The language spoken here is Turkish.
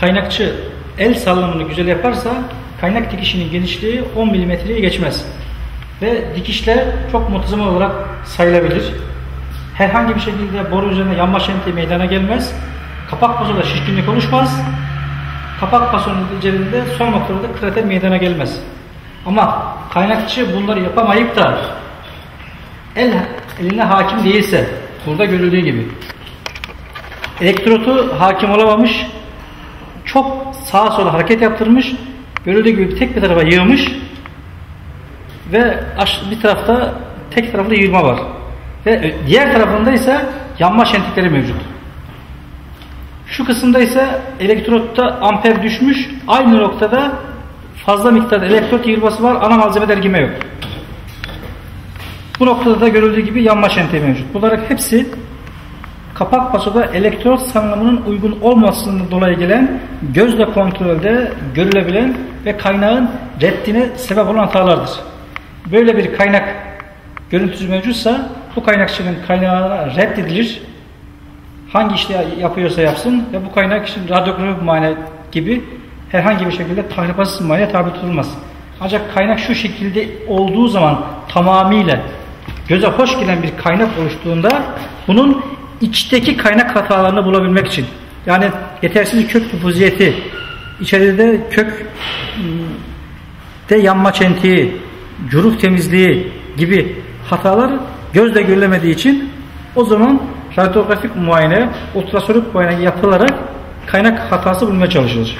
kaynakçı el sallamını güzel yaparsa kaynak dikişinin genişliği 10 milimetreye geçmez. Ve dikişler çok muntazam olarak sayılabilir. Herhangi bir şekilde boru üzerinde yanma şenti meydana gelmez. Kapak pasoda şişkinlik oluşmaz. Kapak pasonun üzerinde son noktada da krater meydana gelmez. Ama kaynakçı bunları yapamayıp da el eline hakim değilse burada görüldüğü gibi elektrotu hakim olamamış çok sağa sola hareket yaptırmış görüldüğü gibi tek bir tarafa yığmış ve bir tarafta tek tarafta yığılma var ve diğer tarafında ise yanma şentikleri mevcut. Şu kısımda ise elektrotta amper düşmüş. Aynı noktada fazla miktarda elektrot yığılması var. Ana malzeme dergime yok. Bu noktada da görüldüğü gibi yanma şentiği mevcut. Bunların hepsi kapak pasoda elektrot salınımının uygun olmasından dolayı gelen gözle kontrolde görülebilen ve kaynağın reddine sebep olan hatalardır. Böyle bir kaynak görüntüsü mevcutsa bu kaynakçının kaynağına reddedilir. Hangi işte yapıyorsa yapsın ve bu kaynak için radyografik muayene gibi herhangi bir şekilde tahribatsız muayene tabi tutulmaz. Ancak kaynak şu şekilde olduğu zaman tamamıyla göze hoş gelen bir kaynak oluştuğunda bunun içteki kaynak hatalarını bulabilmek için yani yetersiz kök difuziyeti içeride kök de yanma çentiği, curuk temizliği gibi hatalar gözle görülemediği için o zaman radyografik muayene, ultrasonik muayene yapılarak kaynak hatası bulmaya çalışılır.